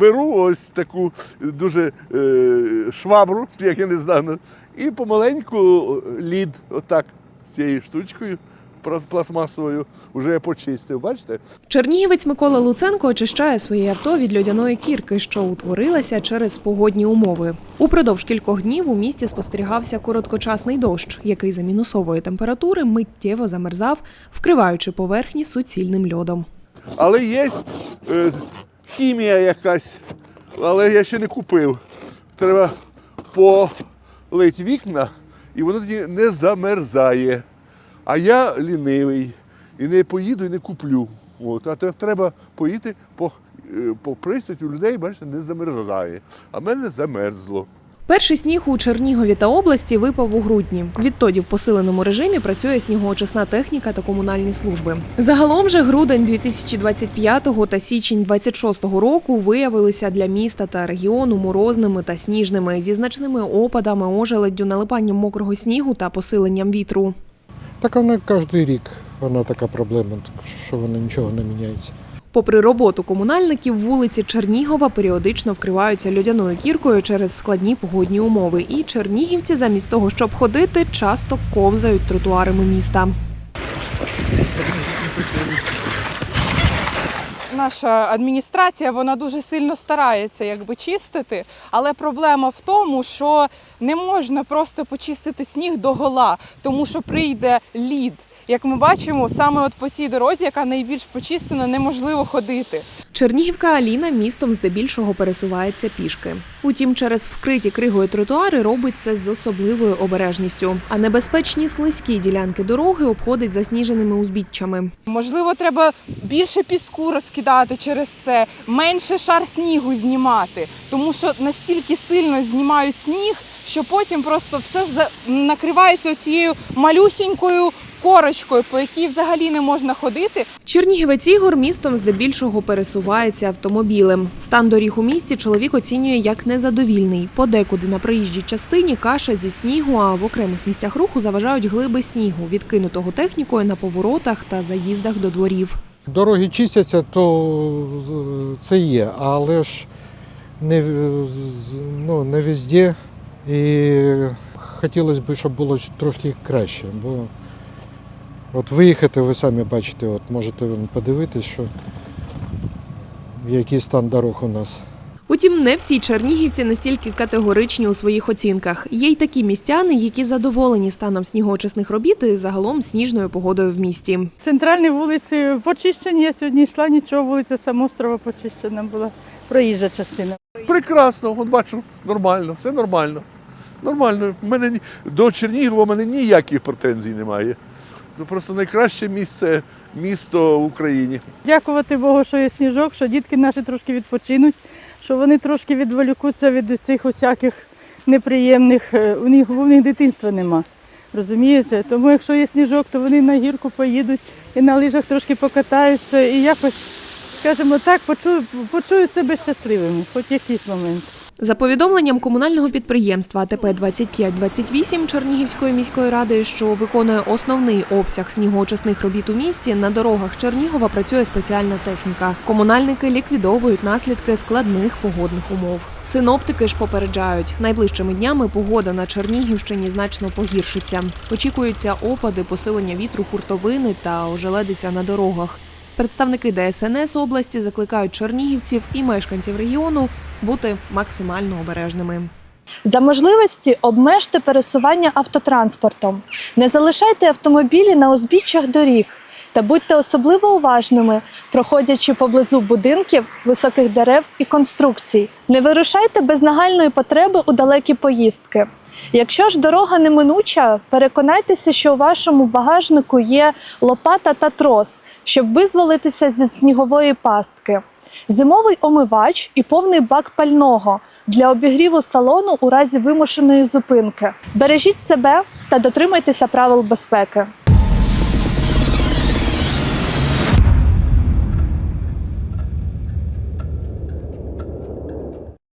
Беру ось таку дуже е, швабру, як я не знаю, і помаленьку лід, отак, з цією штучкою плас- пластмасовою, вже почистив. Бачите? Чернігівець Микола Луценко очищає своє авто від льодяної кірки, що утворилася через погодні умови. Упродовж кількох днів у місті спостерігався короткочасний дощ, який за мінусової температури миттєво замерзав, вкриваючи поверхні суцільним льодом. Але є е, хімія якась, але я ще не купив. Треба полити вікна, і воно тоді не замерзає. А я лінивий і не поїду і не куплю. От, а треба поїти по, е, по пристать у людей, бачите, не замерзає. А в мене замерзло. Перший сніг у Чернігові та області випав у грудні. Відтоді в посиленому режимі працює снігоочисна техніка та комунальні служби. Загалом же грудень 2025 та січень 26 року виявилися для міста та регіону морозними та сніжними зі значними опадами, ожеледдю, налипанням мокрого снігу та посиленням вітру. Так вона кожен рік вона така проблема, що вона нічого не міняється. Попри роботу комунальників, вулиці Чернігова періодично вкриваються льодяною кіркою через складні погодні умови. І чернігівці, замість того, щоб ходити, часто ковзають тротуарами міста. Наша адміністрація вона дуже сильно старається якби чистити, але проблема в тому, що не можна просто почистити сніг до гола, тому що прийде лід. Як ми бачимо, саме от по цій дорозі, яка найбільш почистена, неможливо ходити. Чернігівка Аліна містом здебільшого пересувається пішки. Утім, через вкриті кригою тротуари робить це з особливою обережністю. А небезпечні слизькі ділянки дороги обходить засніженими узбіччями. Можливо, треба більше піску розкидати через це, менше шар снігу знімати, тому що настільки сильно знімають сніг, що потім просто все накривається цією малюсінькою корочкою, по якій взагалі не можна ходити. Чернігівець Ігор містом здебільшого пересувається автомобілем. Стан доріг у місті чоловік оцінює як незадовільний. Подекуди на проїжджій частині каша зі снігу, а в окремих місцях руху заважають глиби снігу, відкинутого технікою на поворотах та заїздах до дворів. Дороги чистяться, то це є, але ж не, ну, не везде. І хотілося б, щоб було трошки краще. Бо от виїхати, ви самі бачите, от можете подивитись, що який стан дорог у нас. Утім, не всі чернігівці настільки категоричні у своїх оцінках. Є й такі містяни, які задоволені станом снігоочисних робіт і загалом сніжною погодою в місті. Центральні вулиці почищені. Я сьогодні йшла, нічого, вулиця Самострова почищена була, проїжджа частина. Прекрасно, от бачу, нормально, все нормально. Нормально. В мене до Чернігова мене ніяких претензій немає. Це просто найкраще місце, місто в Україні. Дякувати Богу, що є сніжок, що дітки наші трошки відпочинуть, що вони трошки відволікуться від усіх усяких неприємних. е, У них, у них дитинства нема. Розумієте? Тому якщо є сніжок, то вони на гірку поїдуть і на лижах трошки покатаються і якось, скажімо так, почують, почують себе щасливими, хоч якийсь момент. За повідомленням комунального підприємства АТП 2528 Чернігівської міської ради, що виконує основний обсяг снігоочисних робіт у місті, на дорогах Чернігова працює спеціальна техніка. Комунальники ліквідовують наслідки складних погодних умов. Синоптики ж попереджають, найближчими днями погода на Чернігівщині значно погіршиться. Очікуються опади, посилення вітру, хуртовини та ожеледиця на дорогах. Представники ДСНС області закликають чернігівців і мешканців регіону бути максимально обережними. За можливості обмежте пересування автотранспортом. Не залишайте автомобілі на узбіччях доріг та будьте особливо уважними, проходячи поблизу будинків, високих дерев і конструкцій. Не вирушайте без нагальної потреби у далекі поїздки. Якщо ж дорога неминуча, переконайтеся, що у вашому багажнику є лопата та трос, щоб визволитися зі снігової пастки. Зимовий омивач і повний бак пального для обігріву салону у разі вимушеної зупинки. Бережіть себе та дотримуйтеся правил безпеки.